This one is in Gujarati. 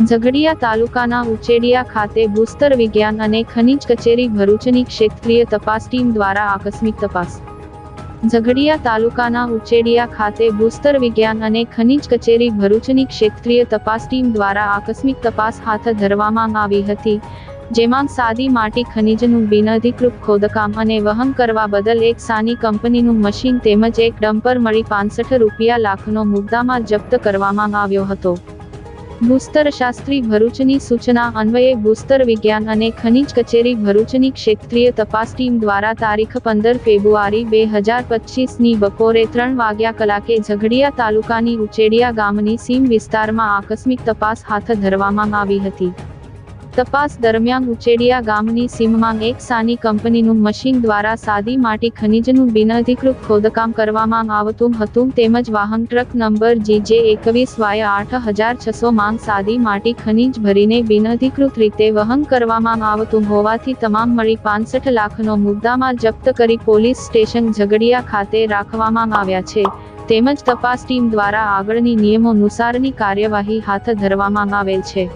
ઝઘડિયા તાલુકાના ઉચેડિયા ખાતે ભૂસ્તર વિજ્ઞાન અને ખનિજ કચેરી ભરૂચની ક્ષેત્રીય તપાસ ટીમ દ્વારા આકસ્મિક તપાસ. ઝઘડિયા તાલુકાના ઉચેડિયા ખાતે ભૂસ્તર વિજ્ઞાન અને ખનિજ કચેરી ભરૂચની ક્ષેત્રીય તપાસ ટીમ દ્વારા આકસ્મિક તપાસ હાથ ધરવામાં આવી હતી, જેમાં સાદી માટી ખનિજનું બિનઅધિકૃત ખોદકામ અને વહન કરવા બદલ એક સાની કંપનીનું મશીન તેમજ એક ડમ્પર મળી પાંસઠ રૂપિયા લાખનો મુદ્દામાં જપ્ત કરવામાં આવ્યો હતો. ભૂસ્તર શાસ્ત્રી ભરૂચની સૂચના અન્વયે ભૂસ્તર વિજ્ઞાન અને ખનિજ કચેરી ભરૂચની ક્ષેત્રીય તપાસ ટીમ દ્વારા તારીખ પંદર ફેબ્રુઆરી બે હજાર પચીસની બપોરે ત્રણ વાગ્યા કલાકે ઝઘડિયા તાલુકાની ઉચેડિયા ગામની સીમ વિસ્તારમાં આકસ્મિક તપાસ હાથ ધરવામાં આવી હતી. તપાસ દરમિયાન ઉચેડિયા ગામની સીમમાં એક સાની કંપનીનું મશીન દ્વારા સાદી માટી ખનીજનું બિનઅધિકૃત ખોદકામ કરવામાં આવતું હતું. તેમજ વાહન ટ્રક નંબર જીજે એકવીસ વાય આઠ હજાર છસો માંગ સાદી માટી ખનીજ ભરીને બિનઅધિકૃત રીતે વહન કરવામાં આવતું હોવાથી તમામ મળી પાંસઠ લાખનો મુદ્દામાં જપ્ત કરી પોલીસ સ્ટેશન ઝઘડિયા ખાતે રાખવામાં આવ્યા છે. તેમજ તપાસ ટીમ દ્વારા આગળની નિયમોનુસારની કાર્યવાહી હાથ ધરવામાં આવેલ છે.